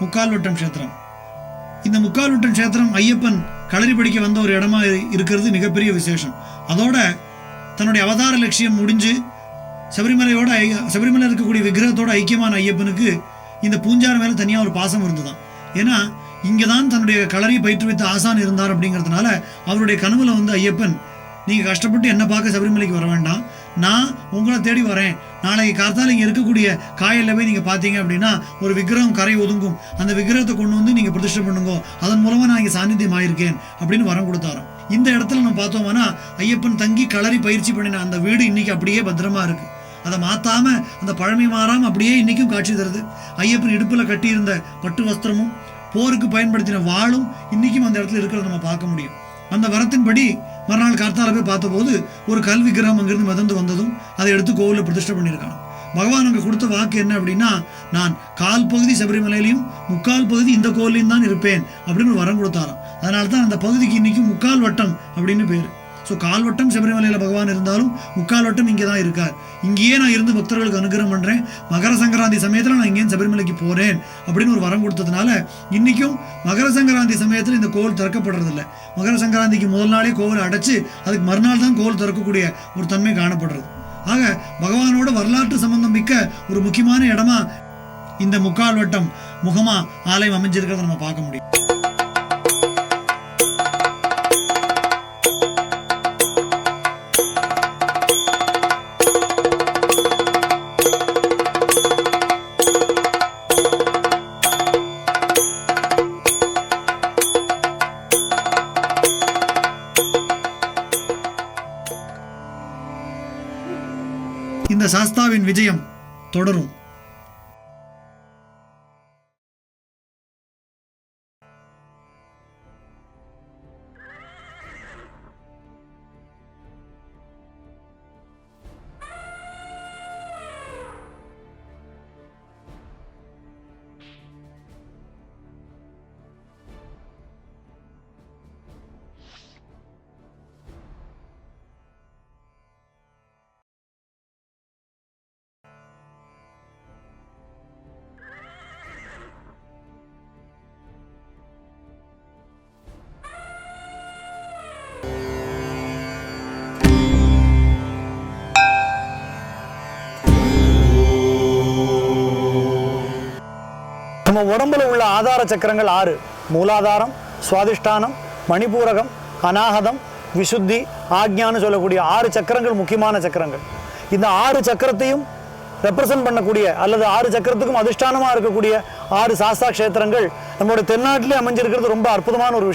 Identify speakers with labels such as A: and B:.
A: முக்கால்வட்டம் க்ஷேத்திரம். இந்த முக்கால்வட்டம் க்ஷேத்திரம் ஐயப்பன் களரி படிக்க வந்த ஒரு இடமா இருக்கிறது மிகப்பெரிய விசேஷம். அதோட தன்னுடைய அவதார லட்சியம் முடிஞ்சு சபரிமலையோட சபரிமலை இருக்கக்கூடிய விக்கிரகத்தோட ஐக்கியமான ஐயப்பனுக்கு இந்த பூஞ்சார மேல தனியாக ஒரு பாசம் இருந்துதான் ஏன்னா இங்கே தான் தன்னுடைய களரி பயிற்றுவித்த ஆசான் இருந்தார் அப்படிங்கிறதுனால அவருடைய கனவுல வந்து ஐயப்பன் நீங்கள் கஷ்டப்பட்டு என்ன பார்க்க சபரிமலைக்கு வர வேண்டாம். நான் உங்களை தேடி வரேன். நாளைக்கு கார்த்தால் இங்கே இருக்கக்கூடிய காயலில் போய் நீங்கள் பார்த்தீங்க அப்படின்னா ஒரு விக்கிரகம் கரை ஒதுங்கும். அந்த விக்கிரகத்தை கொண்டு வந்து நீங்கள் பிரதிஷ்டை பண்ணுங்க. அதன் மூலமாக நான் இங்கே சாநித்தியம் ஆயிருக்கேன் அப்படின்னு வரம் கொடுத்தாராம். இந்த இடத்துல நம்ம பார்த்தோம்னா ஐயப்பன் தங்கி களரி பயிற்சி பண்ணின அந்த வீடு இன்னைக்கு அப்படியே பத்திரமா இருக்கு. அதை மாத்தாம அந்த பழமை மாறாம அப்படியே இன்னைக்கும் காட்சி தருது. ஐயப்பன் இடுப்புல கட்டியிருந்த பட்டு வஸ்திரமும் போருக்கு பயன்படுத்தின வாளும் இன்னைக்கும் அந்த இடத்துல இருக்கிறத நம்ம பார்க்க முடியும். அந்த வரத்தின்படி மறுநாள் கார்த்தால போய் பார்த்தபோது ஒரு கல் விக்கிரகம் அங்கிருந்து மிதந்து வந்ததும் அதை எடுத்து கோவிலில் பிரதிஷ்டை பண்ணியிருக்காங்க பகவான் அங்கே கொடுத்த வாக்கு என்ன அப்படின்னா நான் கால் பகுதி சபரிமலையிலையும் முக்கால் பகுதி இந்த கோவிலையும் தான் இருப்பேன் அப்படின்னு ஒரு வரம் கொடுத்தாராம். அதனால தான் அந்த பகுதிக்கு இன்னைக்கு முக்கால் வட்டம் அப்படின்னு பேர். ஸோ கால்வட்டம் சபரிமலையில் பகவான் இருந்தாலும் முக்கால் வட்டம் இங்கே தான் இருக்கார். இங்கேயே நான் இருந்து பக்தர்களுக்கு அனுகிரகம் பண்ணுறேன் மகர சங்கராந்தி சமயத்தில் நான் இங்கேயும் சபரிமலைக்கு போகிறேன் அப்படின்னு ஒரு வரம் கொடுத்ததுனால இன்றைக்கும் மகர சங்கராந்தி சமயத்தில் இந்த கோவில் திறக்கப்படுறதில்ல. மகர சங்கராந்திக்கு முதல் நாளே கோவில் அடைச்சு அதுக்கு மறுநாள் தான் கோவில் திறக்கக்கூடிய ஒரு தன்மை காணப்படுறது. ஆக பகவானோட வரலாற்று சம்பந்தம் மிக்க ஒரு முக்கியமான இடமா இந்த முக்கால் வட்டம் முகமா ஆலயம் அமைஞ்சிருக்கிறத நம்ம பார்க்க முடியும். இந்த சாஸ்தாவின் விஜயம் தொடரும்.
B: நம்ம உடம்புல உள்ள ஆதார சக்கரங்கள் ஆறு. மூலாதாரம் சுவாதிஷ்டானம் மணிபூரகம் அநாகதம் விசுத்தி ஆக்ஞான்னு சொல்லக்கூடிய ஆறு சக்கரங்கள் முக்கியமான சக்கரங்கள். இந்த ஆறு சக்கரத்தையும் ரெப்ரசன்ட் பண்ணக்கூடிய அல்லது ஆறு சக்கரத்துக்கும் அதிஷ்டானமாக இருக்கக்கூடிய ஆறு சாஸ்தா க்ஷேத்திரங்கள் நம்மளோட தென்னாட்டிலே அமைஞ்சிருக்கிறது ரொம்ப அற்புதமான ஒரு விஷயம்.